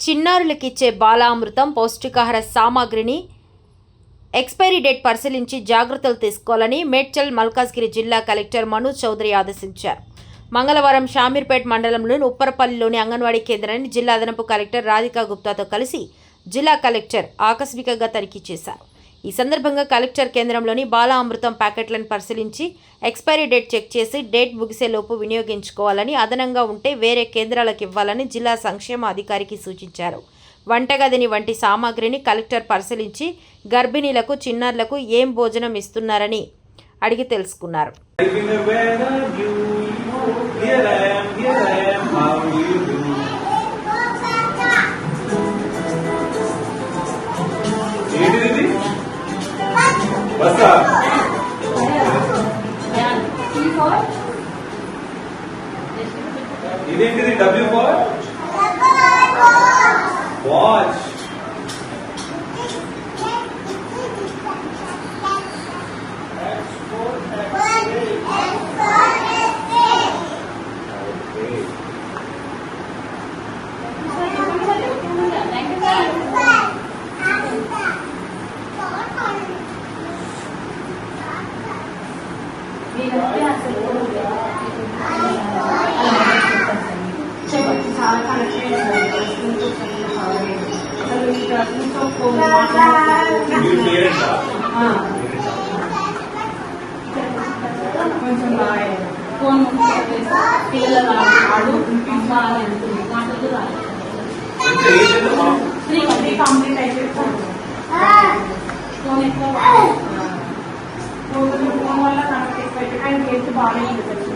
చిన్నారులకిచ్చే బాలామృతం పౌష్టికాహార సామాగ్రిని expiry date పరిశీలించి జాగ్రత్తలు తీసుకోవాలని మేడ్చల్ మల్కాజ్గిరి జిల్లా కలెక్టర్ మనోజ్ చౌదరి ఆదేశించారు. మంగళవారం షామీర్పేట్ మండలంలోని ఉప్పరపల్లిలోని అంగన్వాడీ కేంద్రాన్ని జిల్లా అదనపు కలెక్టర్ రాధికా గుప్తాతో కలిసి జిల్లా కలెక్టర్ ఆకస్మికంగా తనిఖీ చేశారు. ఈ సందర్భంగా కలెక్టర్ కేంద్రంలోని బాల అమృతం ప్యాకెట్లను పరిశీలించి ఎక్స్పైరీ డేట్ చెక్ చేసి డేట్ ముగిసేలోపు వినియోగించుకోవాలని అదనంగా ఉంటే వేరే కేంద్రాలకు ఇవ్వాలని జిల్లా సంక్షేమ అధికారికి సూచించారు వంటగదిని వంటి సామాగ్రిని కలెక్టర్ పరిశీలించి గర్భిణీలకు చిన్నారులకు ఏం భోజనం ఇస్తున్నారని అడిగి తెలుసుకున్నారు Here I am, here I am, how do you do? బస్సా ఇదేంటిది డబ్ల్యూ ఫోర్ మీరు మాట్లాడుతున్నారు పేరెంటా కొంచెం బాగా ఫోన్ పిల్లలు ఆడు అమ్మా అంటుంది మాటలు రాలేదు త్రీ కంప్లీట్ ఫోన్ ఎక్కువ ఫోన్ ఫోన్ వల్ల కనెక్ట్